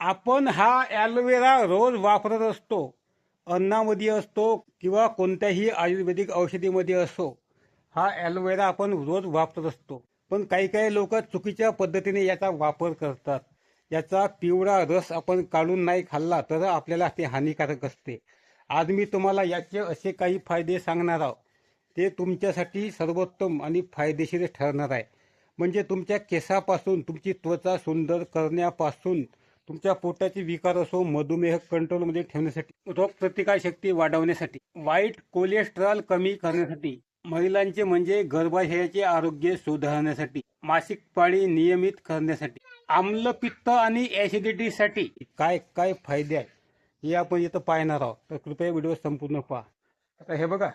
आपण हा ॲलोवेरा रोज वापरत असतो अन्नामध्ये असतो किंवा कोणत्याही आयुर्वेदिक औषधीमध्ये असो हा ॲलोवेरा आपण रोज वापरत असतो. पण काही काही लोक चुकीच्या पद्धतीने याचा वापर करतात. याचा पिवळा रस आपण काढून नाही खाल्ला तर आपल्याला ते हानिकारक असते. आज मी तुम्हाला याचे असे काही फायदे सांगणार आहोत ते तुमच्यासाठी सर्वोत्तम आणि फायदेशीर ठरणार आहे. म्हणजे तुमच्या केसापासून तुमची त्वचा सुंदर करण्यापासून तुमच्या पोटाचे विकार असो मधुमेह कंट्रोलमध्ये ठेवण्यासाठी रोगप्रतिकारशक्ती वाढवण्यासाठी वाईट कोलेस्ट्रॉल कमी करण्यासाठी महिलांचे म्हणजे गर्भाशयाचे आरोग्य सुधारण्यासाठी मासिक पाळी नियमित करण्यासाठी आम्लपित्त आणि ऍसिडिटीसाठी काय काय फायदे आहेत? हे आपण इथं पाहणार आहोत. तर कृपया व्हिडिओ संपूर्ण पहा. आता हे बघा.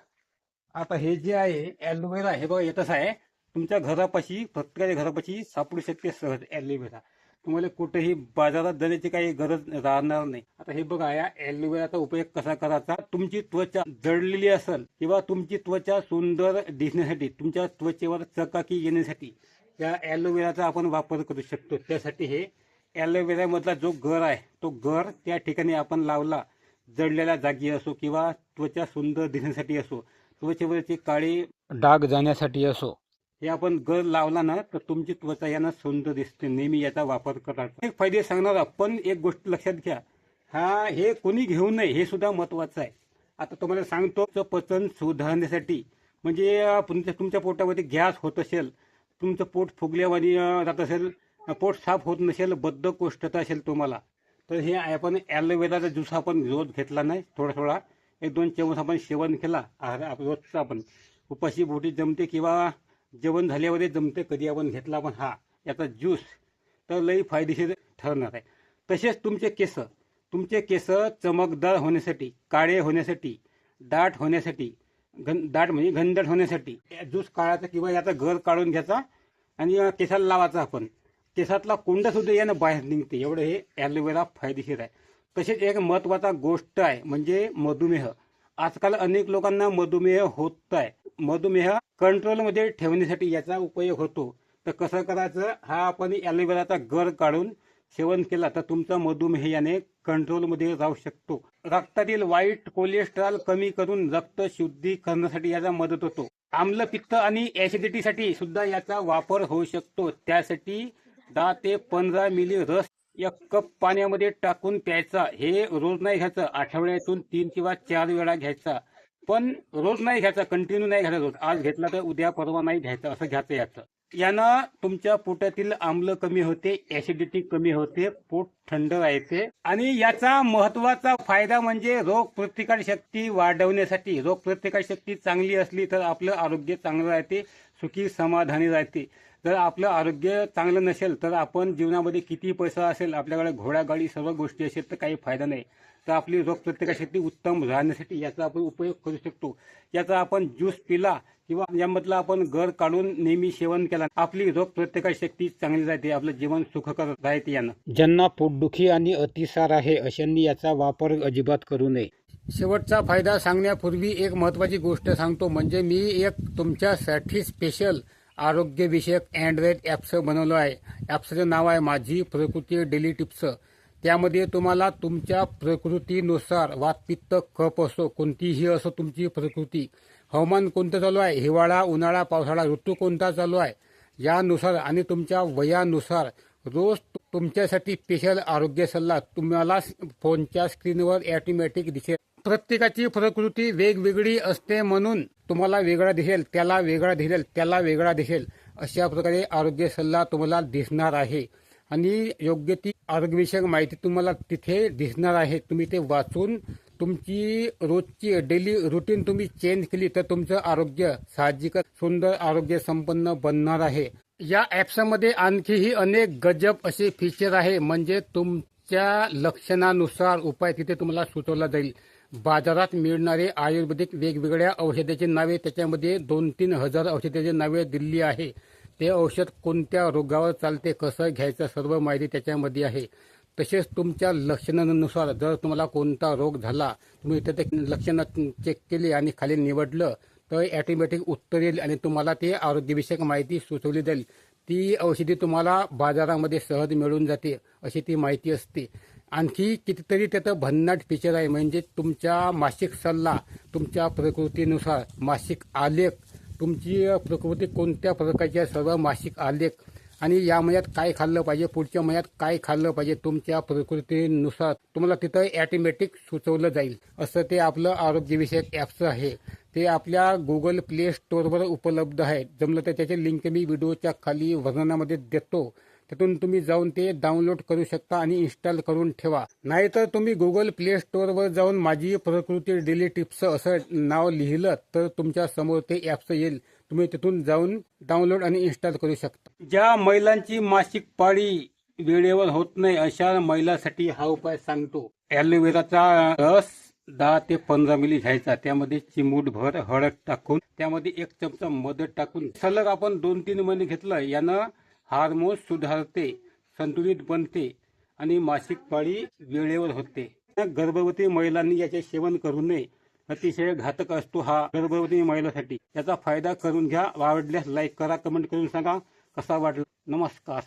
आता हे जे आहे ॲलोवेरा हे बघा येतच आहे. तुमच्या घरापाशी प्रत्येकाच्या घरापाशी सापडू शकते सहज ॲलोवेरा तुम्हाला कुठेही बाजारात जाण्याची काही गरज राहणार नाही. आता हे बघा या ॲलोवेराचा उपयोग कसा करायचा? तुमची त्वचा जळलेली असेल किंवा तुमची त्वचा सुंदर दिसण्यासाठी तुमच्या त्वचेवर चकाकी येण्यासाठी या ॲलोवेराचा आपण वापर करू शकतो. त्यासाठी हे ॲलोवेरामधला जो गर आहे तो गर त्या ठिकाणी आपण लावला जळलेल्या जागी असो किंवा त्वचा सुंदर दिसण्यासाठी असो त्वचेवरचे काळे डाग जाण्यासाठी असो हे आपण गर लावला ना तर तुमची त्वचा यांना सुंदर दिसते. नेहमी याचा वापर करा. एक फायदे सांगणार आहोत, पण एक गोष्ट लक्षात घ्या. हा हे कोणी घेऊ नये हे सुद्धा महत्वाचं आहे. आता तुम्हाला सांगतो पचन सुधारण्यासाठी म्हणजे तुमच्या तुमच्या पोटामध्ये गॅस होत असेल तुमचं पोट फुगल्यावानी जात असेल पोट साफ होत नसेल बद्धकोष्ठता असेल तुम्हाला तर हे आपण ॲलोवेराचा ज्यूस आपण रोज घेतला नाही थोडा थोडा एक दोन चमच आपण सेवन केला आहार रोजचा आपण. उपाशी बोटी जमते किंवा जेवण झाल्यावर जमते कधी आपण घेतला आपण हा याचा ज्यूस तर लई फायदेशीर ठरणार आहे. तसेच तुमचे केस तुमचे केस चमकदार होण्यासाठी काळे होण्यासाठी दाट होण्यासाठी घन दाट म्हणजे घनदाट होण्यासाठी ज्यूस काढायचा किंवा याचा घर काढून घ्यायचा आणि केसाला लावायचा आपण. केसातला कोंडा सुद्धा यानं बाहेर निघते एवढं हे ॲलोवेरा फायदेशीर आहे. तसेच एक महत्त्वाचा गोष्ट आहे म्हणजे मधुमेह. आजकाल अनेक लोकांना मधुमेह होत आहे मधुमेह कंट्रोलमध्ये ठेवण्यासाठी याचा उपयोग होतो. तर कसं करायचं? हा आपण ॲलोवेराचा गर काढून सेवन केला तर तुमचा मधुमेह याने कंट्रोलमध्ये राहू शकतो. रक्तातील वाईट कोलेस्ट्रॉल कमी करून रक्त शुद्धी करण्यासाठी याचा मदत होतो. आम्लपित्त आणि ऍसिडिटीसाठी सुद्धा याचा वापर होऊ शकतो. त्यासाठी दहा ते पंधरा मिली रस एक कप पाण्यामध्ये टाकून प्यायचा. हे रोज नाही घ्यायचं. आठवड्यातून तीन किंवा चार वेळा घ्यायचा. पण रोज नाही घ्यायचा. कंटिन्यू नाही घ्यायचा रोज. आज घेतला तर उद्या परवा नाही घ्यायचं. असं घ्यायचं याचं. यानं तुमच्या पोटातील आम्ल कमी होते ऍसिडिटी कमी होते पोट थंड राहते आणि याचा महत्त्वाचा फायदा म्हणजे रोग प्रतिकार शक्ती वाढवण्यासाठी. रोग प्रतिकार शक्ती चांगली असली तर आपलं आरोग्य चांगलं राहते सुखी समाधानी राहते. जर आपलं आरोग्य चांगलं नसेल तर आपण जीवनामध्ये किती पैसा असेल आपल्याकडे घोडागाडी सर्व गोष्टी असेल तर काही फायदा नाही. तर आपली रोगप्रतिकारशक्ती उत्तम राहण्यासाठी याचा आपण उपयोग करू शकतो. याचा आपण ज्यूस पिला किंवा यामधला आपण गर काढून नेहमी सेवन केला आपली रोगप्रतिकारशक्ती चांगली राहते आपलं जीवन सुखकर राहते यानं. ज्यांना पोटदुखी आणि अतिसार आहे अशांनी याचा वापर अजिबात करू नये. शेवटचा फायदा सांगण्यापूर्वी एक महत्वाची गोष्ट सांगतो म्हणजे मी एक तुमच्यासाठी स्पेशल आरोग्यविषयक अँड्रॉइड ॲप्स बनवलं आहे. ॲप्सचं नाव आहे माझी प्रकृती डेली टिप्स. त्यामध्ये तुम्हाला तुमच्या प्रकृतीनुसार वातपित्त कप असो कोणतीही असो तुमची प्रकृती. हवामान कोणतं चालू आहे? हिवाळा उन्हाळा पावसाळा ऋतू कोणता चालू आहे? यानुसार आणि तुमच्या वयानुसार रोज तुमच्यासाठी स्पेशल आरोग्य सल्ला तुम्हाला फोनच्या स्क्रीनवर ॲटोमॅटिक दिसेल. प्रत्येकाची प्रकृती वेगवेगळी असते म्हणून तुम्हाला वेगळा दिसेल त्याला वेगळा दिसेल त्याला वेगळा दिसेल अशा प्रकारे आरोग्य सल्ला तुम्हाला दिसणार आहे. आणि योग्य ती आरोग्यविषयक माहिती तुम्हाला तिथे दिसणार आहे. तुम्ही ते वाचून तुमची रोजची डेली रुटीन तुम्ही चेंज केली तर तुमचं आरोग्य साहजिकच सुंदर आरोग्य संपन्न बनणार आहे. या ॲप्समध्ये आणखीही अनेक गजब असे फीचर आहे. म्हणजे तुमच्या लक्षणानुसार उपाय तिथे तुम्हाला सुचवला जाईल. बाजारात मिळणारे आयुर्वेदिक वेगवेगळ्या औषधाची नावे त्याच्यामध्ये दोन तीन हजार औषधाची नावे दिली आहे. ते औषध कोणत्या रोगावर चालते कसं घ्यायचं सर्व माहिती त्याच्यामध्ये आहे. तसेच तुमच्या लक्षणानुसार जर तुम्हाला कोणता रोग झाला तुम्ही इथे ते लक्षणं चेक केली आणि खाली निवडलं तर ॲटोमॅटिक उत्तर येईल आणि तुम्हाला ते आरोग्यविषयक माहिती सुचवली जाईल. ती औषधी तुम्हाला बाजारामध्ये सहज मिळून जाते अशी ती माहिती असते. आणखी कितीतरी त्याचं भन्नाट फीचर आहे. म्हणजे तुमच्या मासिक सल्ला तुमच्या प्रकृतीनुसार मासिक आलेख तुमची प्रकृती कोणत्या प्रकारची आहे सर्व मासिक आलेख. आणि या महिन्यात काय खाल्लं पाहिजे पुढच्या महिन्यात काय खाल्लं पाहिजे तुमच्या प्रकृतीनुसार तुम्हाला तिथं ॲटोमॅटिक सुचवलं जाईल. असं ते आपलं आरोग्यविषयक ॲप्स आहे. ते आपल्या गुगल प्ले स्टोअरवर उपलब्ध आहे. जमलं तर त्याचे लिंक मी व्हिडिओच्या खाली वर्णनामध्ये देतो. त्यातून तुम्ही जाऊन ते डाउनलोड करू शकता आणि इन्स्टॉल करून ठेवा. नाहीतर तुम्ही गुगल प्ले स्टोअरवर जाऊन माझी प्रकृती डेली टिप्स असं नाव लिहिलं तर तुमच्यासमोर ते ॲप्स येईल. तुम्ही तिथून जाऊन डाउनलोड आणि इन्स्टॉल करू शकता. ज्या महिलांची मासिक पाळी वेळेवर होत नाही अशा महिलांसाठी हा उपाय सांगतो. ॲलोवेराचा रस दहा ते पंधरा मिली घ्यायचा. त्यामध्ये चिमूटभर हळद टाकून त्यामध्ये एक चमचा मध टाकून. सलग आपण दोन तीन महिने घेतलं यानं हार्मोन सुधारते संतुलित बनते आणि मासिक पाळी वेळेवर होते. गर्भवती महिलांनी याचे सेवन करू नये. अतिशय घातक असतो हा गर्भवती महिलांसाठी. याचा फायदा करून घ्या. आवडल्यास लाईक करा कमेंट करून सांगा. कसा वाटला? नमस्कार.